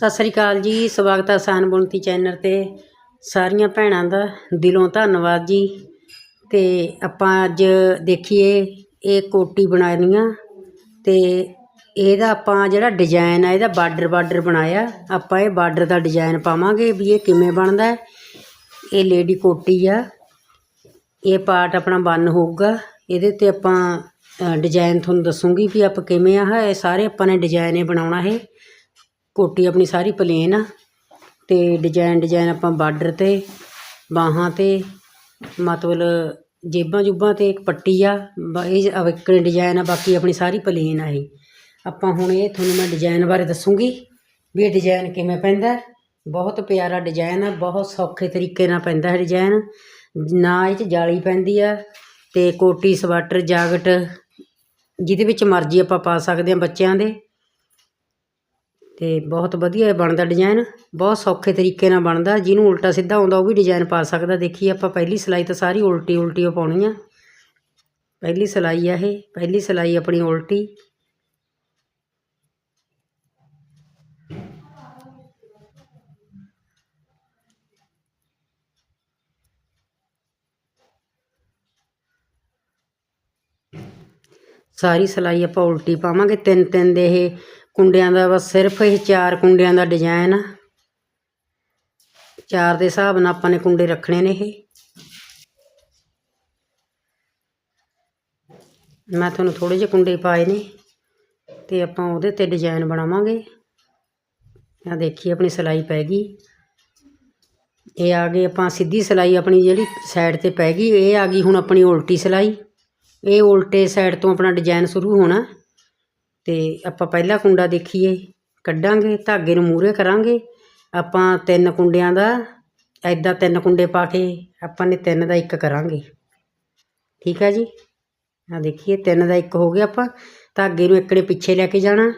ਸਤਿ ਸ੍ਰੀ ਅਕਾਲ ਜੀ, ਸਵਾਗਤ ਹੈ ਆਸਾਨ ਬੁਣਤੀ ਚੈਨਲ 'ਤੇ। ਸਾਰੀਆਂ ਭੈਣਾਂ ਦਾ ਦਿਲੋਂ ਧੰਨਵਾਦ ਜੀ। ਤੇ ਆਪਾਂ ਅੱਜ ਦੇਖੀਏ, ਇਹ ਕੋਟੀ ਬਣਾਉਣੀ ਆ ਤੇ ਇਹਦਾ ਆਪਾਂ ਜਿਹੜਾ ਡਿਜ਼ਾਈਨ ਆ, ਇਹਦਾ ਬਾਰਡਰ ਬਾਰਡਰ ਬਣਾਇਆ। ਆਪਾਂ ਇਹ ਬਾਰਡਰ ਦਾ ਡਿਜ਼ਾਈਨ ਪਾਵਾਂਗੇ ਵੀ ਇਹ ਕਿਵੇਂ ਬਣਦਾ ਇਹ ਲੇਡੀ ਕੋਟੀ ਆ। ਇਹ ਪਾਰਟ ਆਪਣਾ ਬੰਨ ਹੋਊਗਾ। ਇਹਦੇ ਤੇ ਆਪਾਂ ਡਿਜ਼ਾਈਨ ਤੁਹਾਨੂੰ ਦੱਸੂਗੀ ਵੀ ਆਪਾਂ ਕਿਵੇਂ ਆ। ਇਹ ਸਾਰੇ ਆਪਾਂ ਨੇ ਡਿਜ਼ਾਈਨ ਇਹ ਬਣਾਉਣਾ ਹੈ। ਕੋਟੀ ਆਪਣੀ ਸਾਰੀ ਪਲੇਨ ਆ ਅਤੇ ਡਿਜਾਇਨ ਡਿਜਾਇਨ ਆਪਾਂ ਬਾਰਡਰ ਤੇ, ਬਾਹਾਂ ਤੇ, ਮਤਲਬ ਜੇਬਾਂ ਜੁਬਾਂ ਤੇ ਇੱਕ ਪੱਟੀ ਆ, ਬ- ਇਹ ਅਵਿਕਣ ਡਿਜ਼ਾਈਨ ਆ, ਬਾਕੀ ਆਪਣੀ ਸਾਰੀ ਪਲੇਨ ਆ ਇਹ। ਆਪਾਂ ਹੁਣ ਇਹ ਤੁਹਾਨੂੰ ਮੈਂ ਡਿਜਾਇਨ ਬਾਰੇ ਦੱਸੂੰਗੀ ਵੀ ਇਹ ਡਿਜਾਇਨ ਕਿਵੇਂ ਪੈਂਦਾ ਬਹੁਤ ਪਿਆਰਾ ਡਿਜਾਇਨ ਆ, ਬਹੁਤ ਸੌਖੇ ਤਰੀਕੇ ਨਾਲ ਪੈਂਦਾ ਹੈ ਡਿਜਾਇਨ ਨਾ ਇਹ 'ਚ ਜਾਲੀ ਪੈਂਦੀ ਆ ਅਤੇ ਕੋਟੀ, ਸਵੈਟਰ, ਜਾਕਟ, ਜਿਹਦੇ ਵਿੱਚ ਮਰਜ਼ੀ ਆਪਾਂ ਪਾ ਸਕਦੇ ਹਾਂ ਬੱਚਿਆਂ ਦੇ। ਅਤੇ ਬਹੁਤ ਵਧੀਆ ਇਹ ਬਣਦਾ ਡਿਜ਼ਾਇਨ ਬਹੁਤ ਸੌਖੇ ਤਰੀਕੇ ਨਾਲ ਬਣਦਾ। ਜਿਹਨੂੰ ਉਲਟਾ ਸਿੱਧਾ ਆਉਂਦਾ ਉਹ ਵੀ ਡਿਜ਼ਾਇਨ ਪਾ ਸਕਦਾ। ਦੇਖੀ ਆਪਾਂ ਪਹਿਲੀ ਸਿਲਾਈ ਤਾਂ ਸਾਰੀ ਉਲਟੀ ਉਲਟੀ ਓ ਪਾਉਣੀ ਆ। ਪਹਿਲੀ ਸਿਲਾਈ ਆ ਇਹ। ਪਹਿਲੀ ਸਿਲਾਈ ਆਪਣੀ ਉਲਟੀ। ਸਾਰੀ ਸਿਲਾਈ ਆਪਾਂ ਉਲਟੀ ਪਾਵਾਂਗੇ। ਤਿੰਨ ਤਿੰਨ ਦੇ ਇਹ ਕੁੰਡਿਆਂ ਦਾ ਬਸ ਸਿਰਫ ਇਹ ਚਾਰ ਕੁੰਡਿਆਂ ਦਾ ਡਿਜ਼ਾਈਨ ਆ। ਚਾਰ ਦੇ ਹਿਸਾਬ ਨਾਲ ਆਪਾਂ ਨੇ ਕੁੰਡੇ ਰੱਖਣੇ ਨੇ ਇਹ। ਮੈਂ ਤੁਹਾਨੂੰ ਥੋੜੇ ਜਿਹੇ ਕੁੰਡੇ ਪਾਏ ਨੇ ਤੇ ਆਪਾਂ ਉਹਦੇ ਤੇ ਡਿਜ਼ਾਈਨ ਬਣਾਵਾਂਗੇ। ਆ ਦੇਖੀ ਆਪਣੀ ਸਿਲਾਈ ਪੈ ਗਈ। ਇਹ ਆ ਗਈ, ਆਪਾਂ ਸਿੱਧੀ ਸਿਲਾਈ ਆਪਣੀ ਜਿਹੜੀ ਸਾਈਡ ਤੇ ਪੈ ਗਈ, ਇਹ ਆ ਗਈ ਹੁਣ ਆਪਣੀ ਉਲਟੀ ਸਿਲਾਈ। ਇਹ ਉਲਟੇ ਸਾਈਡ ਤੋਂ ਆਪਣਾ ਡਿਜ਼ਾਈਨ ਸ਼ੁਰੂ ਹੋਣਾ। ਤੇ ਆਪਾਂ ਪਹਿਲਾ ਕੁੰਡਾ ਦੇਖੀਏ, ਕੱਢਾਂਗੇ, ਧਾਗੇ ਨੂੰ ਮੂਹਰੇ ਕਰਾਂਗੇ। ਆਪਾਂ ਤਿੰਨ ਕੁੰਡਿਆਂ ਦਾ ਐਦਾਂ ਤਿੰਨ ਕੁੰਡੇ ਪਾ ਕੇ ਆਪਾਂ ਨੇ ਤਿੰਨ ਦਾ ਇੱਕ ਕਰਾਂਗੇ। ਠੀਕ ਹੈ ਜੀ? ਆ ਦੇਖੀਏ, ਤਿੰਨ ਦਾ ਇੱਕ ਹੋ ਗਿਆ ਆਪਾਂ। ਧਾਗੇ ਨੂੰ ਇੱਕੜੇ ਪਿੱਛੇ ਲੈ ਕੇ ਜਾਣਾ।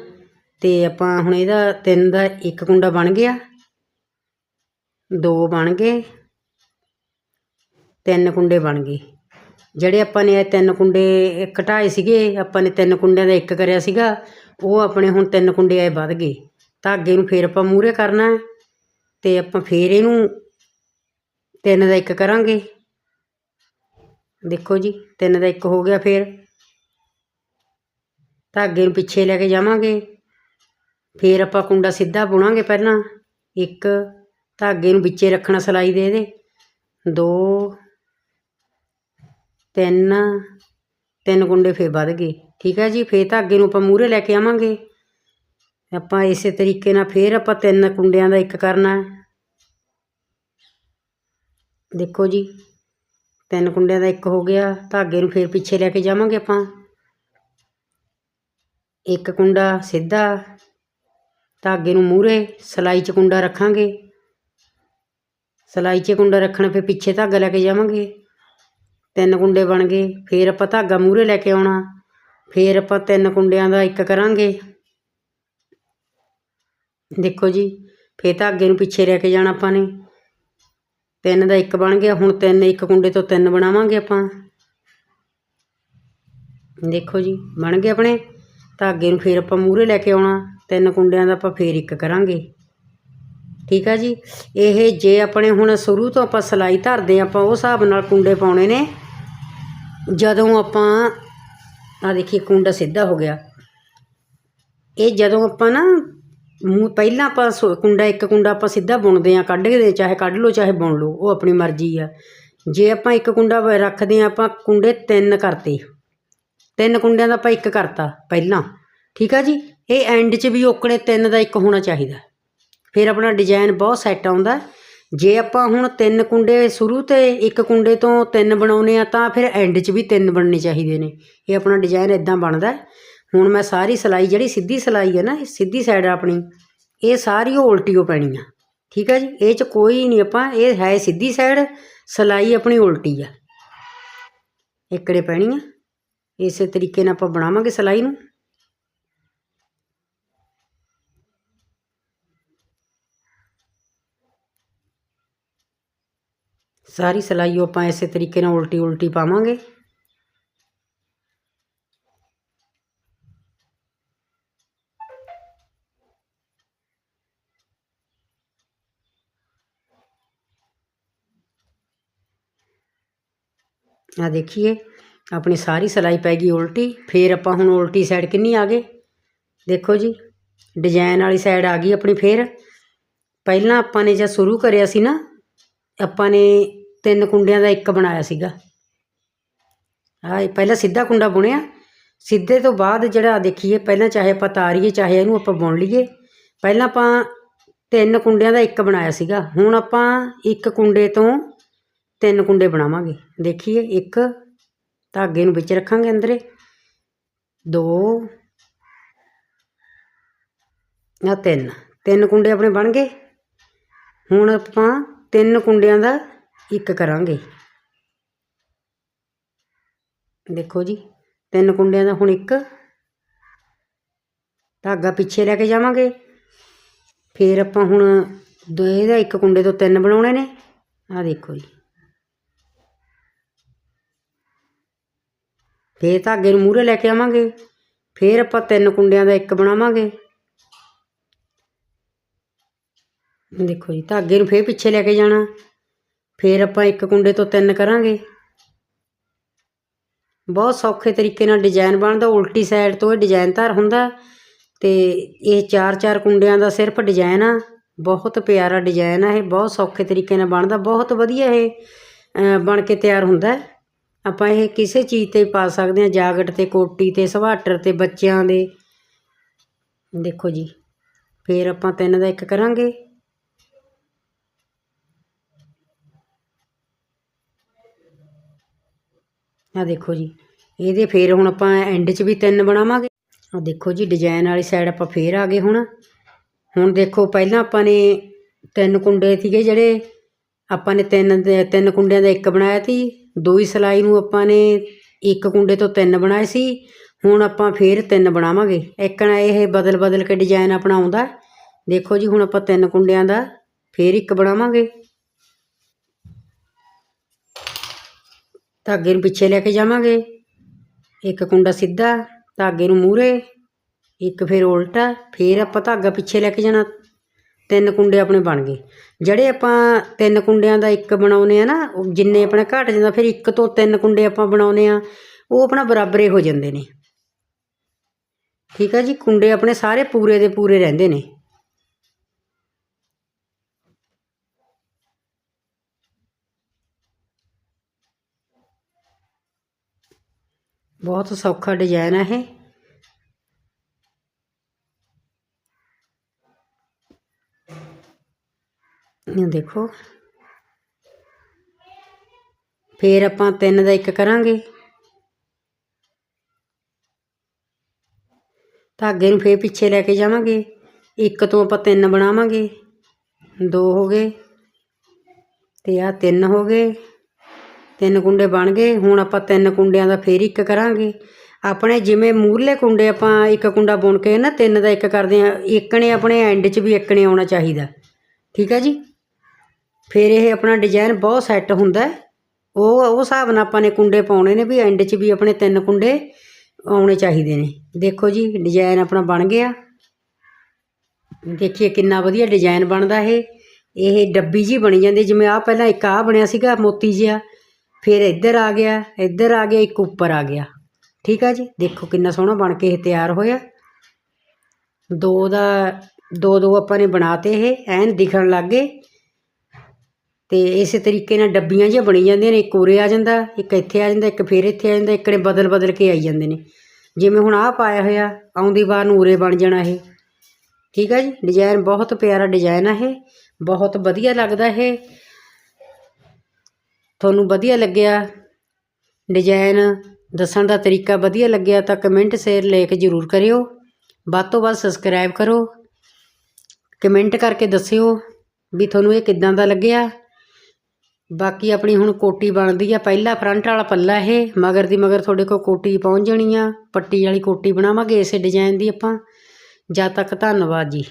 ਤੇ ਆਪਾਂ ਹੁਣ ਇਹਦਾ ਤਿੰਨ ਦਾ ਇੱਕ ਕੁੰਡਾ ਬਣ ਗਿਆ। ਦੋ ਬਣ ਗਏ। ਤਿੰਨ ਕੁੰਡੇ ਬਣ ਗਏ। ਜਿਹੜੇ ਆਪਾਂ ਨੇ ਇਹ ਤਿੰਨ ਕੁੰਡੇ ਘਟਾਏ ਸੀਗੇ, ਆਪਾਂ ਨੇ ਤਿੰਨ ਕੁੰਡਿਆਂ ਦਾ ਇੱਕ ਕਰਿਆ ਸੀਗਾ, ਉਹ ਆਪਣੇ ਹੁਣ ਤਿੰਨ ਕੁੰਡੇ ਆਏ ਵੱਧ ਗਏ। ਧਾਗੇ ਨੂੰ ਫਿਰ ਆਪਾਂ ਮੂਹਰੇ ਕਰਨਾ ਅਤੇ ਆਪਾਂ ਫਿਰ ਇਹਨੂੰ ਤਿੰਨ ਦਾ ਇੱਕ ਕਰਾਂਗੇ। ਦੇਖੋ ਜੀ, ਤਿੰਨ ਦਾ ਇੱਕ ਹੋ ਗਿਆ ਫਿਰ। ਧਾਗੇ ਨੂੰ ਪਿੱਛੇ ਲੈ ਕੇ ਜਾਵਾਂਗੇ। ਫਿਰ ਆਪਾਂ ਕੁੰਡਾ ਸਿੱਧਾ ਬੁਣਾਂਗੇ ਪਹਿਲਾਂ। ਇੱਕ ਧਾਗੇ ਨੂੰ ਵਿੱਚੇ ਰੱਖਣਾ ਸਿਲਾਈ ਦੇ ਇਹਦੇ। ਦੋ ਤਿੰਨ ਤਿੰਨ ਕੁੰਡੇ ਫਿਰ ਵੱਧ ਗਏ। ਠੀਕ ਹੈ ਜੀ, ਫਿਰ ਧਾਗੇ ਨੂੰ ਆਪਾਂ ਮੂਹਰੇ ਲੈ ਕੇ ਆਵਾਂਗੇ। ਆਪਾਂ ਇਸੇ ਤਰੀਕੇ ਨਾਲ ਫਿਰ ਆਪਾਂ ਤਿੰਨ ਕੁੰਡਿਆਂ ਦਾ ਇੱਕ ਕਰਨਾ ਦੇਖੋ ਜੀ, ਤਿੰਨ ਕੁੰਡਿਆਂ ਦਾ ਇੱਕ ਹੋ ਗਿਆ ਧਾਗੇ ਨੂੰ ਫਿਰ ਪਿੱਛੇ ਲੈ ਕੇ ਜਾਵਾਂਗੇ ਆਪਾਂ। ਇੱਕ ਕੁੰਡਾ ਸਿੱਧਾ ਧਾਗੇ ਨੂੰ ਮੂਹਰੇ ਸਿਲਾਈ 'ਚ ਕੁੰਡਾ ਰੱਖਾਂਗੇ। ਸਿਲਾਈ 'ਚ ਕੁੰਡਾ ਰੱਖਣ, ਫਿਰ ਪਿੱਛੇ ਧਾਗਾ ਲੈ ਕੇ ਜਾਵਾਂਗੇ। ਤਿੰਨ ਕੁੰਡੇ ਬਣ ਗਏ ਫਿਰ ਆਪਾਂ ਧਾਗਾ ਮੂਹਰੇ ਲੈ ਕੇ ਆਉਣਾ ਫਿਰ ਆਪਾਂ ਤਿੰਨ ਕੁੰਡਿਆਂ ਦਾ ਇੱਕ ਕਰਾਂਗੇ। ਦੇਖੋ ਜੀ ਫਿਰ ਧਾਗੇ ਨੂੰ ਪਿੱਛੇ ਲੈ ਕੇ ਜਾਣਾ ਆਪਾਂ ਨੇ। ਤਿੰਨ ਦਾ ਇੱਕ ਬਣ ਗਿਆ ਹੁਣ ਤਿੰਨ ਇੱਕ ਕੁੰਡੇ ਤੋਂ ਤਿੰਨ ਬਣਾਵਾਂਗੇ ਆਪਾਂ। ਦੇਖੋ ਜੀ ਬਣ ਗਏ ਆਪਣੇ। ਧਾਗੇ ਨੂੰ ਫਿਰ ਆਪਾਂ ਮੂਹਰੇ ਲੈ ਕੇ ਆਉਣਾ ਤਿੰਨ ਕੁੰਡਿਆਂ ਦਾ ਆਪਾਂ ਫੇਰ ਇੱਕ ਕਰਾਂਗੇ। ਠੀਕ ਆ ਜੀ? ਇਹ ਜੇ ਆਪਣੇ ਹੁਣ ਸ਼ੁਰੂ ਤੋਂ ਆਪਾਂ ਸਿਲਾਈ ਧਰਦੇ ਹਾਂ, ਆਪਾਂ ਉਹ ਹਿਸਾਬ ਨਾਲ ਕੁੰਡੇ ਪਾਉਣੇ ਨੇ। ਜਦੋਂ ਆਪਾਂ, ਆਹ ਦੇਖੀਏ, ਕੁੰਡਾ ਸਿੱਧਾ ਹੋ ਗਿਆ। ਇਹ ਜਦੋਂ ਆਪਾਂ ਨਾ, ਮੂੰਹ ਪਹਿਲਾਂ ਆਪਾਂ ਸੋ- ਕੁੰਡਾ, ਇੱਕ ਕੁੰਡਾ ਆਪਾਂ ਸਿੱਧਾ ਬੁਣਦੇ ਹਾਂ, ਕੱਢ ਕੇ ਚਾਹੇ ਕੱਢ ਲਓ, ਚਾਹੇ ਬੁਣ ਲਓ, ਉਹ ਆਪਣੀ ਮਰਜ਼ੀ ਆ। ਜੇ ਆਪਾਂ ਇੱਕ ਕੁੰਡਾ ਬ- ਰੱਖਦੇ ਹਾਂ, ਆਪਾਂ ਕੁੰਡੇ ਤਿੰਨ ਕਰਤੇ। ਤਿੰਨ ਕੁੰਡਿਆਂ ਦਾ ਆਪਾਂ ਇੱਕ ਕਰਤਾ, ਪਹਿਲਾਂ। ਠੀਕ ਆ ਜੀ? ਇਹ ਐਂਡ 'ਚ ਵੀ ਓਕੜੇ ਤਿੰਨ ਦਾ ਇੱਕ ਹੋਣਾ ਚਾਹੀਦਾ। ਫਿਰ ਆਪਣਾ ਡਿਜ਼ਾਈਨ ਬਹੁਤ ਸੈੱਟ ਆਉਂਦਾ। ਜੇ ਆਪਾਂ ਹੁਣ ਤਿੰਨ ਕੁੰਡੇ ਸ਼ੁਰੂ ਤੇ ਇੱਕ ਕੁੰਡੇ ਤੋਂ ਤਿੰਨ ਬਣਾਉਨੇ ਆ, ਤਾਂ ਫਿਰ ਐਂਡ 'ਚ ਵੀ ਤਿੰਨ ਬਣਨੇ ਚਾਹੀਦੇ ਨੇ। ਇਹ ਆਪਣਾ ਡਿਜ਼ਾਈਨ ਇਦਾਂ ਬਣਦਾ ਹੁਣ ਮੈਂ ਸਾਰੀ ਸਿਲਾਈ, ਜਿਹੜੀ ਸਿੱਧੀ ਸਿਲਾਈ ਹੈ ਨਾ, ਇਹ ਸਿੱਧੀ ਸਾਈਡ ਆਪਣੀ, ਇਹ ਸਾਰੀ ਉਹ ਉਲਟੀਓ ਪੈਣੀ ਆ। ਠੀਕ ਹੈ ਜੀ? ਇਹ 'ਚ ਕੋਈ ਨਹੀਂ ਆਪਾਂ, ਇਹ ਹੈ ਸਿੱਧੀ ਸਾਈਡ ਸਿਲਾਈ ਆਪਣੀ ਉਲਟੀ ਆ। ਇਕੜੇ ਪੈਣੀ ਆ। ਇਸੇ ਤਰੀਕੇ ਨਾਲ ਆਪਾਂ ਬਣਾਵਾਂਗੇ ਸਿਲਾਈ ਨੂੰ। ਸਾਰੀ ਸਲਾਈ ਆਪਾਂ ਇਸੇ ਤਰੀਕੇ ਨਾਲ ਉਲਟੀ ਉਲਟੀ ਪਾਵਾਂਗੇ। ਆ ਦੇਖੀਏ, ਆਪਣੀ ਸਾਰੀ ਸਲਾਈ ਪੈ ਗਈ ਉਲਟੀ, ਫੇਰ ਆਪਾਂ ਹੁਣ ਉਲਟੀ ਸਾਈਡ ਕਿੰਨੀ ਆ ਗਏ ਦੇਖੋ ਜੀ ਡਿਜ਼ਾਈਨ ਵਾਲੀ ਸਾਈਡ ਆ ਗਈ ਆਪਣੀ ਫੇਰ। ਪਹਿਲਾਂ ਆਪਾਂ ਨੇ ਜਦ ਸ਼ੁਰੂ ਕਰਿਆ ਸੀ ਨਾ, ਆਪਾਂ ਨੇ ਤਿੰਨ ਕੁੰਡਿਆਂ ਦਾ ਇੱਕ ਬਣਾਇਆ ਸੀਗਾ। ਆ ਪਹਿਲਾਂ ਸਿੱਧਾ ਕੁੰਡਾ ਬੁਣਿਆ। ਸਿੱਧੇ ਤੋਂ ਬਾਅਦ ਜਿਹੜਾ ਦੇਖੀਏ, ਪਹਿਲਾਂ ਚਾਹੇ ਆਪਾਂ ਤਾਰੀਏ, ਚਾਹੇ ਇਹਨੂੰ ਆਪਾਂ ਬੁਣ ਲਈਏ, ਪਹਿਲਾਂ ਆਪਾਂ ਤਿੰਨ ਕੁੰਡਿਆਂ ਦਾ ਇੱਕ ਬਣਾਇਆ ਸੀਗਾ। ਹੁਣ ਆਪਾਂ ਇੱਕ ਕੁੰਡੇ ਤੋਂ ਤਿੰਨ ਕੁੰਡੇ ਬਣਾਵਾਂਗੇ। ਦੇਖੀਏ, ਇੱਕ ਧਾਗੇ ਨੂੰ ਵਿੱਚ ਰੱਖਾਂਗੇ ਅੰਦਰੇ। ਦੋ ਆ ਤਿੰਨ। ਤਿੰਨ ਕੁੰਡੇ ਆਪਣੇ ਬਣ ਗਏ। ਹੁਣ ਆਪਾਂ ਤਿੰਨ ਕੁੰਡਿਆਂ ਦਾ ਇੱਕ ਕਰਾਂਗੇ। ਦੇਖੋ ਜੀ, ਤਿੰਨ ਕੁੰਡਿਆਂ ਦਾ ਹੁਣ ਇੱਕ। ਧਾਗਾ ਪਿੱਛੇ ਲੈ ਕੇ ਜਾਵਾਂਗੇ। ਫਿਰ ਆਪਾਂ ਹੁਣ ਦੋ, ਇਹਦਾ ਇੱਕ ਕੁੰਡੇ ਤੋਂ ਤਿੰਨ ਬਣਾਉਣੇ ਨੇ। ਆ ਦੇਖੋ ਜੀ। ਫੇਰ ਧਾਗੇ ਨੂੰ ਮੂਹਰੇ ਲੈ ਕੇ ਆਵਾਂਗੇ। ਫੇਰ ਆਪਾਂ ਤਿੰਨ ਕੁੰਡਿਆਂ ਦਾ ਇੱਕ ਬਣਾਵਾਂਗੇ। ਦੇਖੋ ਜੀ, ਧਾਗੇ ਨੂੰ ਫੇਰ ਪਿੱਛੇ ਲੈ ਕੇ ਜਾਣਾ। ਫਿਰ ਆਪਾਂ ਇੱਕ ਕੁੰਡੇ ਤੋਂ ਤਿੰਨ ਕਰਾਂਗੇ। ਬਹੁਤ ਸੌਖੇ ਤਰੀਕੇ ਨਾਲ ਡਿਜ਼ਾਈਨ ਬਣਦਾ, ਉਲਟੀ ਸਾਈਡ ਤੋਂ ਇਹ ਡਿਜ਼ਾਈਨ ਧਾਰ ਹੁੰਦਾ ਤੇ ਇਹ ਚਾਰ ਚਾਰ ਕੁੰਡਿਆਂ ਦਾ ਸਿਰਫ ਡਿਜ਼ਾਈਨ ਆ। ਬਹੁਤ ਪਿਆਰਾ ਡਿਜ਼ਾਈਨ ਆ ਇਹ, ਬਹੁਤ ਸੌਖੇ ਤਰੀਕੇ ਨਾਲ ਬਣਦਾ, ਬਹੁਤ ਵਧੀਆ ਇਹ ਬਣ ਕੇ ਤਿਆਰ ਹੁੰਦਾ। ਆਪਾਂ ਇਹ ਕਿਸੇ ਚੀਜ਼ ਤੇ ਪਾ ਸਕਦੇ ਹਾਂ, ਜਾਕਟ ਤੇ, ਕੋਟੀ ਤੇ, ਸਵਾਟਰ ਤੇ, ਬੱਚਿਆਂ ਦੇ। ਦੇਖੋ ਜੀ, ਫੇਰ ਆਪਾਂ ਤਿੰਨ ਦਾ ਇੱਕ ਕਰਾਂਗੇ। ਆ ਦੇਖੋ ਜੀ, ਇਹਦੇ ਫੇਰ ਹੁਣ ਆਪਾਂ ਐਂਡ 'ਚ ਵੀ ਤਿੰਨ ਬਣਾਵਾਂਗੇ। ਆ ਦੇਖੋ ਜੀ ਡਿਜ਼ਾਈਨ ਵਾਲੀ ਸਾਈਡ ਆਪਾਂ ਫੇਰ ਆ ਗਏ ਹੁਣ। ਹੁਣ ਦੇਖੋ, ਪਹਿਲਾਂ ਆਪਾਂ ਨੇ ਤਿੰਨ ਕੁੰਡੇ ਸੀਗੇ ਜਿਹੜੇ, ਆਪਾਂ ਨੇ ਤਿੰਨ ਤਿੰਨ ਕੁੰਡਿਆਂ ਦਾ ਇੱਕ ਬਣਾਇਆ ਸੀ। ਦੋਈ ਸਿਲਾਈ ਨੂੰ ਆਪਾਂ ਨੇ ਇੱਕ ਕੁੰਡੇ ਤੋਂ ਤਿੰਨ ਬਣਾਏ ਸੀ। ਹੁਣ ਆਪਾਂ ਫੇਰ ਤਿੰਨ ਬਣਾਵਾਂਗੇ। ਇੱਕ ਨਾ ਇਹ ਬਦਲ ਬਦਲ ਕੇ ਡਿਜ਼ਾਈਨ ਆਪਣਾ ਆਉਂਦਾ। ਦੇਖੋ ਜੀ, ਹੁਣ ਆਪਾਂ ਤਿੰਨ ਕੁੰਡਿਆਂ ਦਾ ਫੇਰ ਇੱਕ ਬਣਾਵਾਂਗੇ। ਧਾਗੇ ਨੂੰ ਪਿੱਛੇ ਲੈ ਕੇ ਜਾਵਾਂਗੇ। ਇੱਕ ਕੁੰਡਾ ਸਿੱਧਾ ਧਾਗੇ ਨੂੰ ਮੂਹਰੇ। ਇੱਕ ਫਿਰ ਉਲਟਾ, ਫਿਰ ਆਪਾਂ ਧਾਗਾ ਪਿੱਛੇ ਲੈ ਕੇ ਜਾਣਾ। ਤਿੰਨ ਕੁੰਡੇ ਆਪਣੇ ਬਣ ਗਏ। ਜਿਹੜੇ ਆਪਾਂ ਤਿੰਨ ਕੁੰਡਿਆਂ ਦਾ ਇੱਕ ਬਣਾਉਨੇ ਆ ਨਾ, ਉਹ ਜਿੰਨੇ ਆਪਣਾ ਘਟ ਜਾਂਦਾ, ਫਿਰ ਇੱਕ ਤੋਂ ਤਿੰਨ ਕੁੰਡੇ ਆਪਾਂ ਬਣਾਉਨੇ ਆ, ਉਹ ਆਪਣਾ ਬਰਾਬਰੇ ਹੋ ਜਾਂਦੇ ਨੇ। ਠੀਕ ਆ ਜੀ? ਕੁੰਡੇ ਆਪਣੇ ਸਾਰੇ ਪੂਰੇ ਦੇ ਪੂਰੇ ਰਹਿੰਦੇ ਨੇ। ਬਹੁਤ ਸੌਖਾ ਡਿਜ਼ਾਈਨ ਹੈ ਇਹ। ਇਹ ਦੇਖੋ। ਫੇਰ ਆਪਾਂ ਤਿੰਨ ਦਾ ਇੱਕ ਕਰਾਂਗੇ। ਧਾਗੇ ਨੂੰ ਫੇਰ ਪਿੱਛੇ ਲੈ ਕੇ ਜਾਵਾਂਗੇ। ਇੱਕ ਤੋਂ ਆਪਾਂ ਤਿੰਨ ਬਣਾਵਾਂਗੇ। ਦੋ ਹੋ ਗਏ। ਤੇ ਆ ਤਿੰਨ ਹੋ ਗਏ। ਤਿੰਨ ਕੁੰਡੇ ਬਣ ਗਏ, ਹੁਣ ਆਪਾਂ ਤਿੰਨ ਕੁੰਡਿਆਂ ਦਾ ਫੇਰ ਇੱਕ ਕਰਾਂਗੇ। ਆਪਣੇ ਜਿਵੇਂ ਮੂਰਲੇ ਕੁੰਡੇ ਆਪਾਂ ਇੱਕ ਕੁੰਡਾ ਬੁਣ ਕੇ ਨਾ, ਤਿੰਨ ਦਾ ਇੱਕ ਕਰਦੇ ਆ ਇੱਕ ਨੇ ਆਪਣੇ ਐਂਡ 'ਚ ਵੀ ਇੱਕ ਨੇ ਆਉਣਾ ਚਾਹੀਦਾ। ਠੀਕ ਆ ਜੀ? ਫਿਰ ਇਹ ਆਪਣਾ ਡਿਜ਼ਾਈਨ ਬਹੁਤ ਸੈੱਟ ਹੁੰਦਾ। ਉਹ ਉਹ ਹਿਸਾਬ ਨਾਲ ਆਪਾਂ ਨੇ ਕੁੰਡੇ ਪਾਉਣੇ ਨੇ ਵੀ ਐਂਡ 'ਚ ਵੀ ਆਪਣੇ ਤਿੰਨ ਕੁੰਡੇ ਆਉਣੇ ਚਾਹੀਦੇ ਨੇ। ਦੇਖੋ ਜੀ ਡਿਜ਼ਾਈਨ ਆਪਣਾ ਬਣ ਗਿਆ। ਦੇਖੀਏ ਕਿੰਨਾ ਵਧੀਆ ਡਿਜ਼ਾਈਨ ਬਣਦਾ ਇਹ। ਇਹ ਡੱਬੀ ਜੀ ਬਣੀ ਜਾਂਦੀ, ਜਿਵੇਂ ਆਹ ਪਹਿਲਾਂ ਇੱਕ ਆ ਬਣਿਆ ਸੀਗਾ, ਮੋਤੀ ਜਿਹਾ। ਫਿਰ ਇੱਧਰ ਆ ਗਿਆ, ਇੱਧਰ ਆ ਗਿਆ, ਇੱਕ ਉੱਪਰ ਆ ਗਿਆ। ਠੀਕ ਆ ਜੀ? ਦੇਖੋ ਕਿੰਨਾ ਸੋਹਣਾ ਬਣ ਕੇ ਇਹ ਤਿਆਰ ਹੋਇਆ। ਦੋ ਦਾ, ਦੋ ਦੋ ਆਪਾਂ ਨੇ ਬਣਾਤੇ ਇਹ, ਐਨ ਦਿਖਣ ਲੱਗ ਗਏ। ਤੇ ਇਸੇ ਤਰੀਕੇ ਨਾਲ ਡੱਬੀਆਂ ਜਿਹੀਆਂ ਬਣੀ ਜਾਂਦੀਆਂ ਨੇ। ਇੱਕ ਉਰੇ ਆ ਜਾਂਦਾ, ਇੱਕ ਇੱਥੇ ਆ ਜਾਂਦਾ, ਇੱਕ ਫੇਰ ਇੱਥੇ ਆ ਜਾਂਦਾ, ਇੱਕ ਨੇ ਬਦਲ ਬਦਲ ਕੇ ਆਈ ਜਾਂਦੇ ਨੇ। ਜਿਵੇਂ ਹੁਣ ਆਹ ਪਾਇਆ ਹੋਇਆ, ਆਉਂਦੀ ਵਾਰ ਨੂੰ ਉਰੇ ਬਣ ਜਾਣਾ ਇਹ। ਠੀਕ ਆ ਜੀ? ਡਿਜ਼ਾਈਨ ਬਹੁਤ ਪਿਆਰਾ ਡਿਜ਼ਾਈਨ ਆ ਇਹ। ਬਹੁਤ ਵਧੀਆ ਲੱਗਦਾ ਇਹ। ਤੁਹਾਨੂੰ ਵਧੀਆ ਲੱਗਿਆ? ਡਿਜ਼ਾਇਨ ਦੱਸਣ ਦਾ ਤਰੀਕਾ ਵਧੀਆ ਲੱਗਿਆ ਤਾਂ ਕਮੈਂਟ ਸ਼ੇਅਰ ਲੈ ਜ਼ਰੂਰ ਕਰਿਓ। ਵੱਧ ਤੋਂ ਵੱਧ ਸਬਸਕ੍ਰਾਈਬ ਕਰੋ। ਕਮੈਂਟ ਕਰਕੇ ਦੱਸਿਓ ਵੀ ਤੁਹਾਨੂੰ ਇਹ ਕਿੱਦਾਂ ਦਾ ਲੱਗਿਆ। ਬਾਕੀ ਆਪਣੀ ਹੁਣ ਕੋਟੀ ਬਣਦੀ ਆ, ਪਹਿਲਾ ਫਰੰਟ ਵਾਲਾ ਪੱਲਾ ਇਹ, ਮਗਰ ਦੀ ਮਗਰ ਤੁਹਾਡੇ ਕੋਲ ਕੋਟੀ ਪਹੁੰਚ ਜਾਣੀ ਆ, ਪੱਟੀ ਵਾਲੀ ਕੋਟੀ ਬਣਾਵਾਂਗੇ ਇਸੇ ਡਿਜ਼ਾਈਨ ਦੀ ਆਪਾਂ। ਜਦ ਤੱਕ ਧੰਨਵਾਦ ਜੀ।